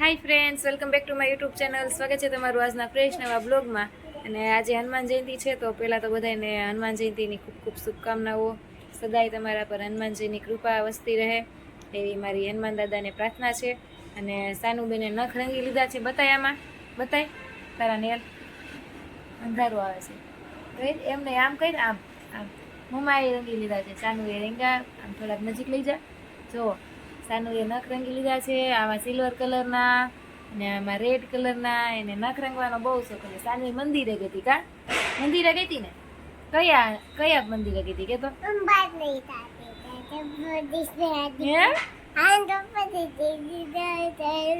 Hi friends welcome back to my YouTube channel સ્વાગત છે તમારું આજના ફ્રેશ નવા બ્લોગમાં અને આજે હનુમાન જયંતિ છે, તો પહેલાં તો બધાને હનુમાન જયંતિની ખૂબ ખૂબ શુભકામનાઓ. સદાય તમારા પર હનુમાનજીની કૃપા વસતી રહે, એવી મારી હનુમાન દાદાને પ્રાર્થના છે. અને સાનુબેને નખ રંગી લીધા છે, બતાય આમાં. બતાય, તારા નેલ. અંધારું આવે છે. કઈ એમને આમ કઈ આમ આમ. મમ્માએ રંગી લીધા છે, સાનુએ રંગા આમ થોડાક નજીક લઈ જા. જુઓ. સાનુએ નખ રંગી લીધા છે આમાં સિલ્વર કલરના અને આમાં રેડ કલરના એને નખ રંગવાનો બહુ શોખ છે. સાનવી મંદિરે ગઈ હતી કા? મંદિરે ગઈ હતી ને? કયા કયા મંદિરે ગઈ હતી કે તો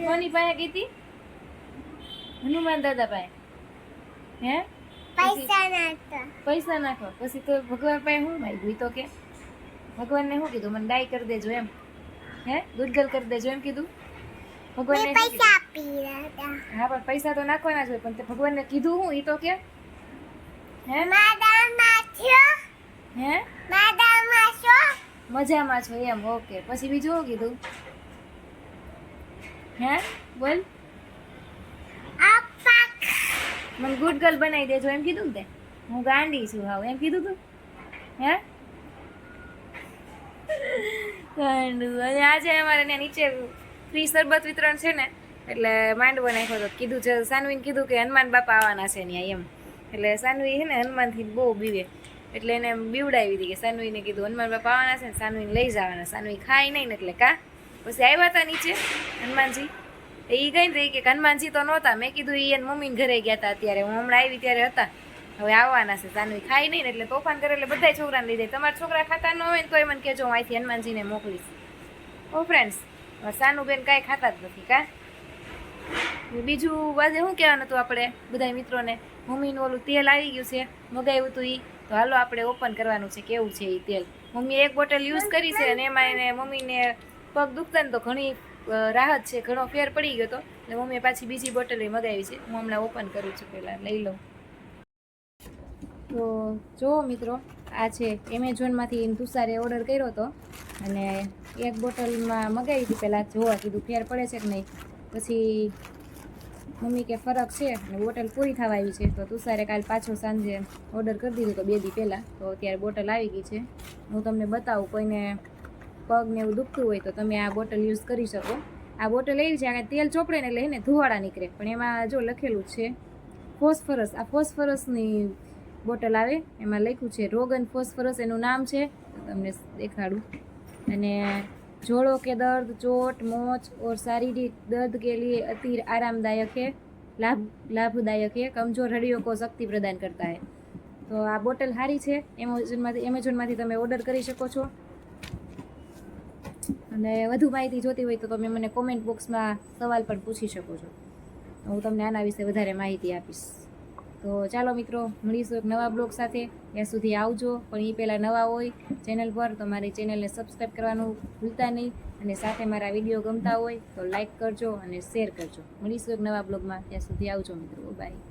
કોની પાસે ગઈ હતી? હનુમાન દાદા પાસે. હે? પૈસા નાખો. પછી તો ભગવાન પાસે શું માંગ્યું તો કે. ભગવાનને શું કીધું? મને ડાય કરી દેજો એમ. હે? ગુડગલ કરી દેજો એમ કીધું? ભગવાનને? પૈસા આપી હા પણ પૈસા તો નાખવાના જ હોય પણ તે ભગવાનને કીધું હું ઈ તો કે? હે? માદામાં છો? હે? માદામાં છો? મજામાં છો એમ ઓકે. પછી બીજું શું કીધું? હે? બોલ. મને ગુડ ગર્લ બનાવી દેજો એમ કીધું ને તે? હું ગાંડી છું હાવ. એમ કીધું તું? હે? ગાંડું. અને આજે અમારે ત્યાં નીચે ફ્રી શરબત વિતરણ છે ને, એટલે માંડવો નાખ્યો હતો કીધું છે, સાનવીને કીધું કે હનુમાન બાપા આવવાના છે ત્યાં એમ. એટલે સાનવી છે ને હનુમાનથી બહુ બીવે. એટલે એને બીવડાવી હતી કે સાનવીને કીધું, હનુમાન બાપા આવવાના છે ને, સાનવીને લઈ જવાના. સાનવી ખાય નહીં ને એટલે કા? પછી આવ્યા હતા નીચે હનુમાનજી. એ ગઈ રહી કે હનુમાનજી તો નહોતા. મેં કીધું એ એને મમ્મીને ઘરે ગયા હતા અત્યારે. હું હમણાં આવી ત્યારે હતા. હવે આવવાના છે જાનવી ખાઈ નહીં એટલે તોફાન કરે એટલે બધા છોકરાને લીધે. તમારા છોકરા ખાતા ન હોય ને તોય મને કહેજો, હું અહીંથી હનુમાનજીને મોકલીશ. ઓ ફ્રેન્ડ્સ સાનુબેન કાંઈ ખાતા જ નથી કા? બીજું આજે શું કહેવાનું હતું આપણે બધા મિત્રોને? મમ્મીનું ઓલું તેલ આવી ગયું છે, મગાવ્યું હતું એ તો હાલો આપણે ઓપન કરવાનું છે, કેવું છે એ તેલ? મમ્મીએ એક બોટલ યુઝ કરી છે અને એમાં એને મમ્મીને પગ દુખતા ને તો ઘણી રાહત છે, ઘણો ફેર પડી ગયો તો. એટલે મમ્મીએ પાછી બીજી બોટલ મગાવી છે. હું હમણાં ઓપન કરું છું પહેલાં, લઈ લઉં. તો જો મિત્રો, આ છે એમેઝોનમાંથી તુષારે ઓર્ડર કર્યો હતો અને એક બોટલમાં મગાવી હતી. પહેલાં જોવા કીધું ફેર પડે છે કે નહીં? પછી મમ્મી કે ફરક છે અને બોટલ પૂરી થવા આવી છે. તો તુષારે કાલ પાછો સાંજે ઓર્ડર કરી દીધું તો બે દી પહેલાં. તો અત્યારે બોટલ આવી ગઈ છે. હું તમને બતાવું, કોઈને પગને એવું દુખતું હોય તો તમે આ બોટલ યુઝ કરી શકો. આ બોટલ એવી છે, આ તેલ ચોપડે ને એટલે એને ધુવાડા નીકળે. પણ એમાં જો લખેલું છે, ફોસ્ફરસ. આ ફોસ્ફરસની બોટલ આવે, એમાં લખ્યું છે, રોગ અને ફોસ્ફરસ એનું નામ છે. તમને દેખાડું. અને જોડો કે દર્દ, ચોટ, મોચ, ઓર શારીરિક દર્દ કે લીએ અતિ આરામદાયક હે, લાભ, લાભદાયક હે, કમજોર હડિયો કો શક્તિ પ્રદાન કરતા હે. તો આ બોટલ સારી છે. એમેઝોનમાંથી એમેઝોનમાંથી તમે ઓર્ડર કરી શકો છો. અને વધુ માહિતી જોતી હોય તો તમે મને કોમેન્ટ બોક્સમાં સવાલ પણ પૂછી શકો છો. હું તમને આના વિશે વધારે માહિતી આપીશ. તો ચાલો મિત્રો, મળીશું એક નવા બ્લોગ સાથે. ત્યાં સુધી આવજો, પણ એ પહેલાં નવા હોય ચેનલ પર તો મારી ચેનલને સબસ્ક્રાઈબ કરવાનું ભૂલતા નહીં અને સાથે મારા વીડિયો ગમતા હોય તો લાઇક કરજો અને શેર કરજો. મળીશું એક નવા બ્લોગમાં. ત્યાં સુધી આવજો મિત્રો. બાય.